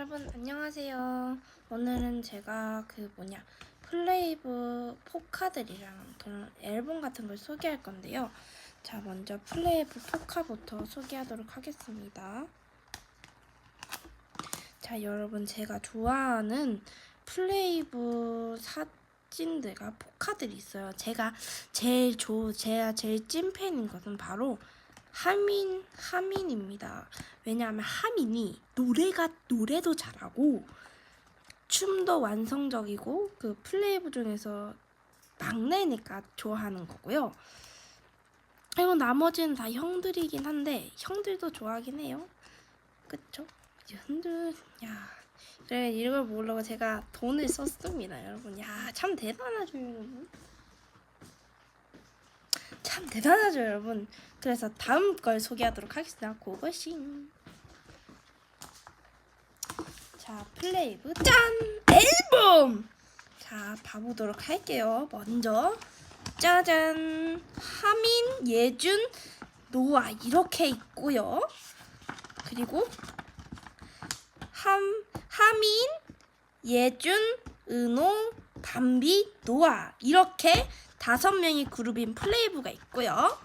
여러분 안녕하세요. 오늘은 제가 그 뭐냐 플레이브 포카들이랑 그런 앨범 같은 걸 소개할 건데요. 자 먼저 플레이브 포카부터 소개하도록 하겠습니다. 자 여러분 제가 좋아하는 플레이브 사진들과 포카들이 있어요. 제가 제일 좋 제가 제일 찐 팬인 것은 바로 하민 하민입니다. 왜냐하면 하민이 노래가 노래도 잘하고 춤도 완성적이고 그 플레이브 중에서 막내니까 좋아하는 거고요. 그리고 나머지는 다 형들이긴 한데 형들도 좋아하긴 해요. 그쵸? 형들 야 그래 이걸 모르고 제가 돈을 썼습니다, 여러분. 야 참 대단하죠, 여러분. 참 대단하죠, 여러분. 그래서 다음 걸 소개하도록 하겠습니다. 고고싱. 자, 플레이브 짠! 앨범! 자, 봐보도록 할게요. 먼저 짜잔! 하민, 예준, 노아 이렇게 있고요. 그리고 함, 하민, 예준, 은호, 담비, 노아 이렇게 다섯 명의 그룹인 플레이브가 있고요.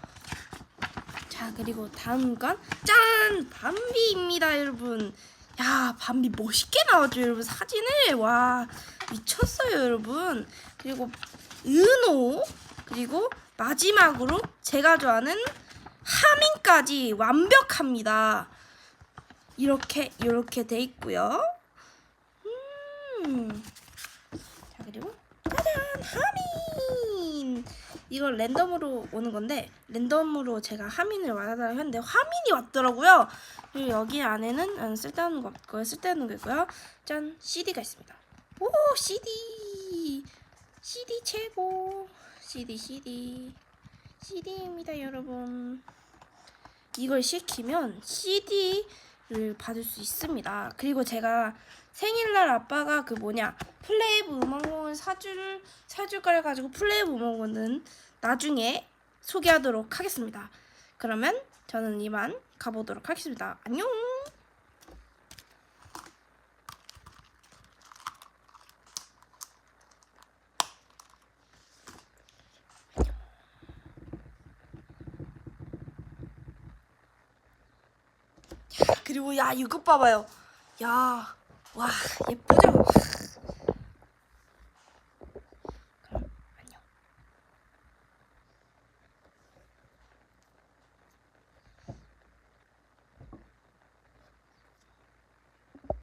자 그리고 다음 건 짠! 밤비입니다 여러분. 야 밤비 멋있게 나왔죠 여러분 사진을 와 미쳤어요 여러분. 그리고 은호 그리고 마지막으로 제가 좋아하는 하민까지 완벽합니다. 이렇게 이렇게 돼 있고요. 음. 자 그리고 이걸 랜덤으로 오는 건데 랜덤으로 제가 하민을 와달라고 했는데 화민이 왔더라고요. 그리고 여기 안에는 음, 쓸데없는 거 없고요. 쓸데없는 거 있고요. 짠 CD가 있습니다. 오 CD! CD 최고! CD CD. CD입니다 여러분. 이걸 시키면 CD를 받을 수 있습니다. 그리고 제가 생일날 아빠가 그 뭐냐 플레이브 음악공을 사줄 사줄 걸 가지고 플레이브 음악공은 나중에 소개하도록 하겠습니다. 그러면 저는 이만 가보도록 하겠습니다. 안녕. 그리고 야 이것 봐봐요. 야, 와 예쁘죠?